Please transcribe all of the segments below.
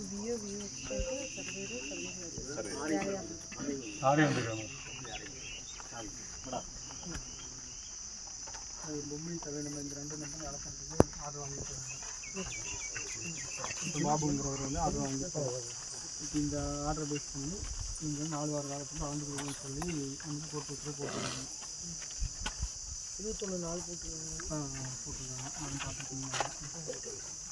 இதில் வந்து அது பொம்மை தவிர நம்ம இந்த ரெண்டு மட்டும் வேலை பண்ணுறது ஆர்டர் வாங்கிட்டு இப்போ பாபுங்கிறவர் வந்து ஆர்டர் வாங்கிட்டு இப்போ இந்த ஆர்டரை பேஸ் பண்ணி நீங்கள் வந்து நாலு வார காலத்துக்கு வளர்ந்து கொடுக்கணும்னு சொல்லி வந்து போட்டு விட்டு போட்டுருக்காங்க இருபத்தொன்று நாள் போட்டுருக்காங்க ஆ போட்டுருக்காங்க போட்டிருக்காங்க நான்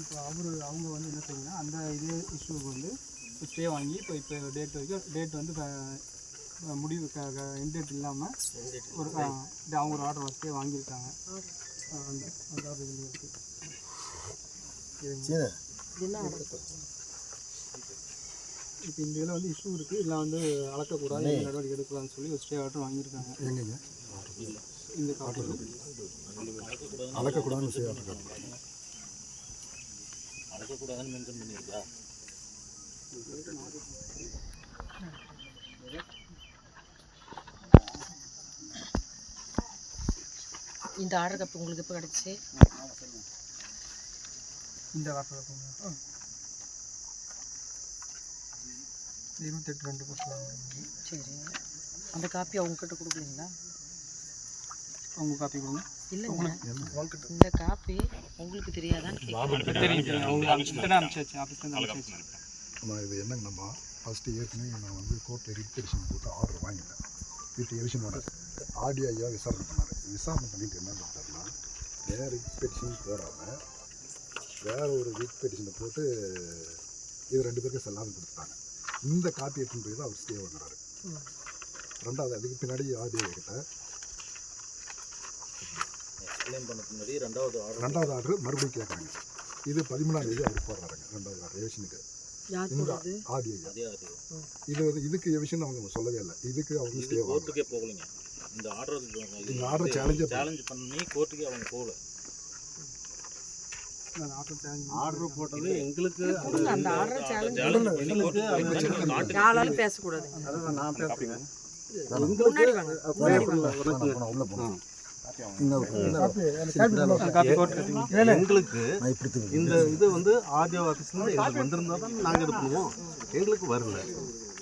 இப்போ அவர் அவங்க வந்து என்ன செய்யுங்கன்னா அந்த இதே இஷ்யூக்கு வந்து ஸ்டே வாங்கி இப்போ இப்போ டேட் வரைக்கும் டேட் வந்து இப்ப முடிவு எண்ட் டேட் இல்லாமல் ஒரு அவங்க ஒரு ஆர்டர் வசதியை வாங்கியிருக்காங்க. அந்த அந்த ஆர்டர் இதில் இருக்குது இப்போ இந்த இதில் வந்து இஷ்யூ இருக்குது இதில் வந்து அளக்கக்கூடாது. இந்த நடவடிக்கை எடுக்கலாம்னு சொல்லி ஒரு ஸ்டே ஆர்டர் வாங்கியிருக்காங்க. இந்த காப்பீடு அளக்கக்கூடாதுன்னு செய்யாட்டு அழைக்கக்கூடாதுன்னு மென்ஷன் பண்ணியிருக்கா? இந்த ஆர்டர் கப் உங்களுக்கு எப்போ கிடச்சி? இந்த ஆர்டர் இருக்குங்க இருபத்தெட்டு ரெண்டு கொடுத்துருவாங்க சரி. அந்த காப்பி அவங்கக்கிட்ட கொடுக்குறீங்களா அவங்க காப்பி கொடுங்க. இல்லைங்க. இந்த காப்பி உங்களுக்கு கேட்குறேன். தெரியும் அவங்க அனுப்பிச்சு ஆஃபீஸ்லேருந்து இது என்னங்கண்ணா ஃபஸ்ட்டு ஏற்கனவே நான் வந்து கோர்ட்டில் ரிட் பெடிஷன் போட்டு ஆர்டர் வாங்கிட்டேன். ரிட் எடிஷனோட ஆடியோ ஐயா விசாரணை பண்ணார். விசாரணை பண்ணிட்டு என்ன பண்ணிட்டாருன்னா வேறு ரிட் பெடிஷன் போடாமல் வேற ஒரு ரிட் பெடிஷனை போட்டு இது ரெண்டு பேருக்கு செல்லாமல் கொடுத்துட்டாங்க. இந்த காப்பி எடுத்துன்னு போய் தான் அவர் ஸ்டே வாங்குறாரு. ரெண்டாவது அதுக்கு பின்னாடி ஆடியோ கிட்ட எக்ஸ்பிளைன் பண்ண முன்னாடி ரெண்டாவது ஆர்டர் ரெண்டாவது ஆர்டர் மறுபடியும் கேட்குறாங்க இது பதிமூணாம் தேதி அவர் போடுறாங்க ரெண்டாவது ஆர்டர் ரேஷனுக்கு. இந்த இது வந்து இதுக்கு விஷயம் அவங்க சொல்லவே இல்லை. இதுக்கு அவங்க ஸ்டே கோர்ட்டுக்கே போகலைங்க. இந்த ஆர்டர் இந்த challenge ஏ சேலஞ்ச் பண்ணி கோர்ட்டுக்கே அவங்க போகல. நான் ஆர்டர் ஆர்டர் போட்டது எங்களுக்கு அந்த ஆர்டர் சேலஞ்ச் சேலஞ்ச் பேசக்கூடாது. அதான் நான் பேசுறேன் உள்ள எங்களுக்கு இந்த இது வந்து ஆடியோ ஆஃபீஸ்லேருந்து எங்களுக்கு வந்திருந்தா தான் நாங்கள் இது பண்ணுவோம். எங்களுக்கு வரல.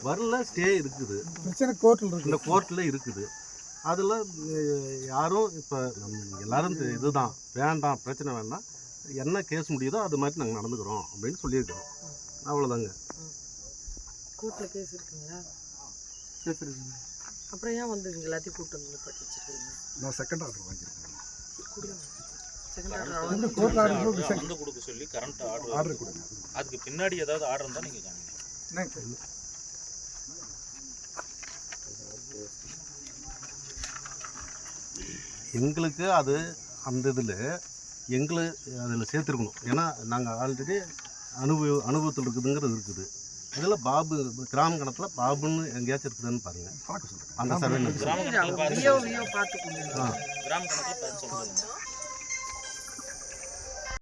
வரல ஸ்டே இருக்குது. பிரச்சனை கோர்ட்டில் இருக்கு. இந்த கோர்ட்டில் இருக்குது. அதில் யாரும் இப்போ எல்லாரும் இதுதான். வேண்டாம் பிரச்சனை வேண்டாம். என்ன கேஸ் முடியுதோ அது மாதிரி நாங்கள் நடந்துக்கிறோம் அப்படின்னு சொல்லியிருக்கிறோம். அவ்வளோதாங்க கோர்ட்டில் கேஸ் இருக்குங்களா? பேசுறீங்க அப்புறம் ஏன் வந்து இங்க எல்லாத்தையும் கூட்டம் வந்து பட்டி வச்சிருக்கீங்க? நான் செகண்ட் ஆர்டர் வாங்கியிருக்கேன். செகண்ட் ஆர்டர் வந்து கோர்ட் ஆர்டர் வந்து கொடுக்க சொல்லி கரண்ட் ஆர்டர் ஆர்டர் கொடுங்க. அதுக்கு பின்னாடி ஏதாவது ஆர்டர் இருந்தால் நீங்கள் காமிங்க. எங்களுக்கு அது அந்த இதில் எங்களை அதில் சேர்த்துருக்கணும். ஏன்னா நாங்கள் ஆல்ரெடி அனுபவ அனுபவத்தில் இருக்குதுங்கிறது இருக்குது. அதில் பாபு கிராம கணத்தில் பாபுன்னு எங்கேயாச்சும் இருக்குதுன்னு சொல்லுங்க. அந்த சர்வே கிராம